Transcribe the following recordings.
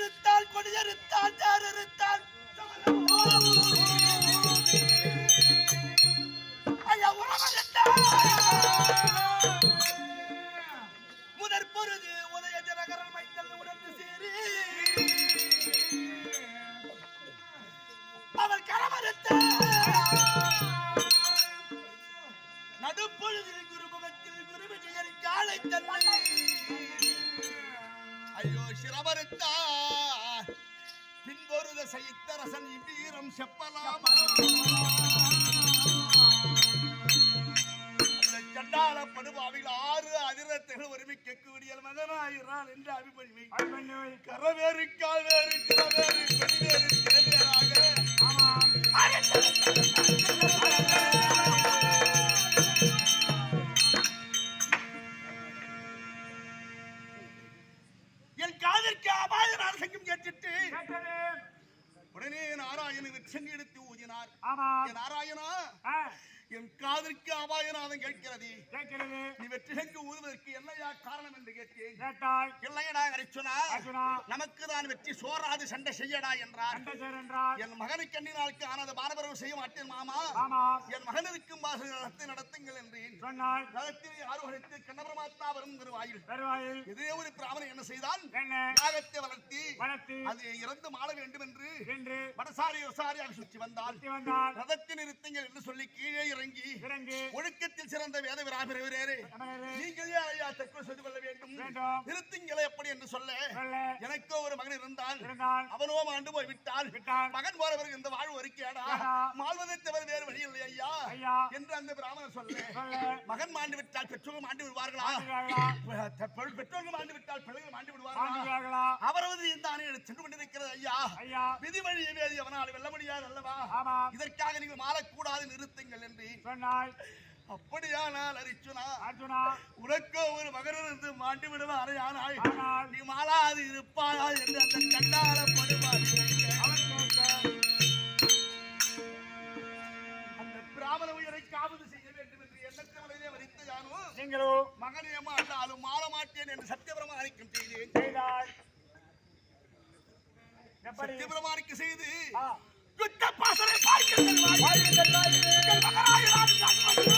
மலருத்தால் கொடியறுத்தால் ஐயா உறவறுத்தால் உதய அவள் நடுப்பொழுதில் குருமுகத்தில் குரு காலை தன்னை ஐயோ சிரமறுத்தா பின்பொருத சைத்தரசன் இவ்வீரம் செப்பலாமா ஆறு அதிரத்தைகள் ஒருமை கெக்குவிடியல் மகனாயிரான் என்று அபிமன்மை கரவேறு காவேறு கிரவேறு கொடிவேறு தேவையாக என் நாராயணன் வெற்றி எடுத்து ஊதினார். நாராயணா என் காதிற்கு அபாயநாதம் கேட்கிறது. நீ என்னையா காரணம் என்று கேட்டேன் இல்லையடா அரிச்சுனா நமக்கு தான் வெற்றி. சோறாது சண்டை செய்யடா என்றார். என் மகனுக்கு எண்ணினாருக்கு ஆனது மாணவர்கள் செய்ய மாட்டேன் மாமா. என் பாச நடத்தி நடத்துங்கள் என்றேன். நகத்தினை ஆரோகணித்து கண்ணபரமாத்மா வரும் இதே ஒரு பிராமணன் என்ன செய்தான்? யாகத்தை வளர்த்தி அது இறந்து மாள வேண்டும் என்று வடசாரி விசாரியாக சுற்றி வந்தால் ரதத்தின் நிறுத்துங்கள் என்று சொல்லி கீழே இறங்கி ஒழுக்கத்தில் சிறந்த வேத விராபிரவரே நீங்கள் ஐயா தற்கொலை செய்து கொள்ள வேண்டும். வேண்டும். நிறுத்துங்களை எப்படி என்று சொல்ல. எனக்கோ ஒரு மகன் இருந்தால். அவனோ ஆண்டு போய் விட்டால். மகன் போறவருக்கு இந்த வாழ்வு வருக்கேடா ஆஹா. மாழ்வதை தவிர வேறு வழி இல்லை ஐயா. என்று அந்த பிராமணர் சொல்ல. மகன் மாண்டு விட்டால் பெற்றோர்கள் மாண்டு விடுவார்களா பெற்றோர்கள் மாண்டு விட்டால் பிள்ளைகள் மாண்டு விடுவார்களா? அவரது இந்த ஆணையை சென்று கொண்டிருக்கிறது ஐயா. விதி வழியை வேதி அவனால் வெல்ல முடியாது அல்லவா. இதற்காக நீங்கள் மாறக்கூடாது நிறுத்துங்கள் என்று சொன்னாய் அப்படியானால் அரிச்சுனா அர்ஜுனா உனக்கோ ஒரு மகன் இருந்து மாண்டு ஆனால் ஆனால் நீ மாளாது இருப்பாயா என்று அந்த கண்டாள படுவார் அந்த பிராமண உயிரை காவது செய்ய வேண்டும் என்று எண்ணத்தவளையே வரித்த யானோ நீங்களோ மகனியமா அல்லாலும் மாற மாட்டேன் என்று சத்தியபிரமாணிக்கம் செய்தேன் செய்தாய் சத்தியபிரமாணிக்க செய்து ஆ. யுத்த பாசனை பார்க்க தருவாய். வாழ்க்கை தருவாய். எங்கள்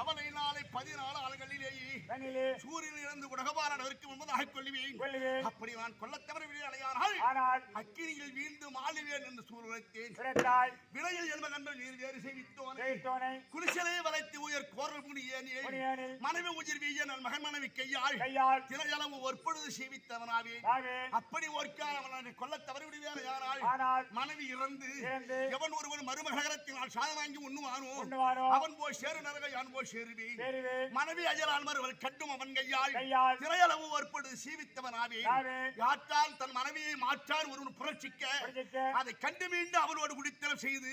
அவனை நாளை பதினாலு ஆளுகளிலேயே சூரியன் இறந்து கொள்ளுவேன். அப்படி நான் விளையாடையானால் ஆனால் அக்கினியில் வீழ்ந்து மாளுவேன் என்று சூழ்நிலைத்தேன் விலையில் எல்மகன்ற நீர் வேறு செய்வித்தோனே குடிசலை வளைத்து உயர் கோரல் முனியானில் மனைவி உயிர் வீய நன் மகன் கையாள் கையால் திரையளவு ஒற்பொழுது சீவித்தவனாவேன். தாவே அப்படி ஒருக்கால் அவனை கொல்ல தவறிவிடுவேன் யாரால் மனைவி இறந்து எவன் ஒருவன் மருமகரத்தினால் சாதம் வாங்கி உண்ணுவானோ அவன் போய் சேரு நரக யான் போய் சேருவே மனைவி அஜலால் மறுவல் கட்டும் அவன் கையால் திரையளவு ஒற்பொழுது சீவித்தவனாவே தாவே யாற்றால் தன் மனைவியை மாற்றான் ஒருவன் புரட்சிக்க. அதை கண்டு மீண்டும் அவனோடு குடித்தனம் செய்து.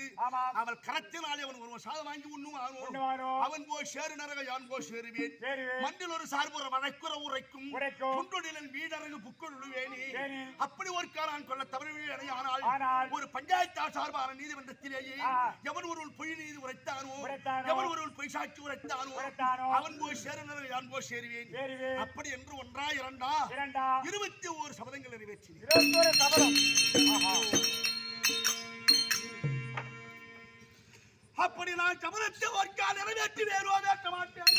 அவள் கரத்தினாலே அவன் ஒருவன் சாதம் வாங்கி உண்ணுவானோ. அவன் போய் சேரு நரக யான் போய் சேருவேன். சேருவே மண்டில் ஒரு வழக்குற உரைக்கும். குன்றுடிலன் வீடரங்கு புக்குள் விழுவேனே சேரி. அப்படி ஒரு காலான் கொள்ள தவறு ஆனால் ஒரு பஞ்சாயத்தார் சார்பான நீதிமன்றத்திலேயே. எவன் ஒருவன் பொய் நீதி உரைத்தானோ. எவன் ஒருவன் பொய் சாட்சி உரைத்தானோ. அவன் போய் சேருனர் யான் போய் சேருவேன் சேருவே அப்படி என்று ஒன்றா இரண்டா இருபத்தி ஓரு சபதங்கள் நிறைவேற்றினேன் அப்படி நான் சபதத்தை ஒர்க்கா நிறைவேற்றி வேறோ வேற்ற மாட்டேன்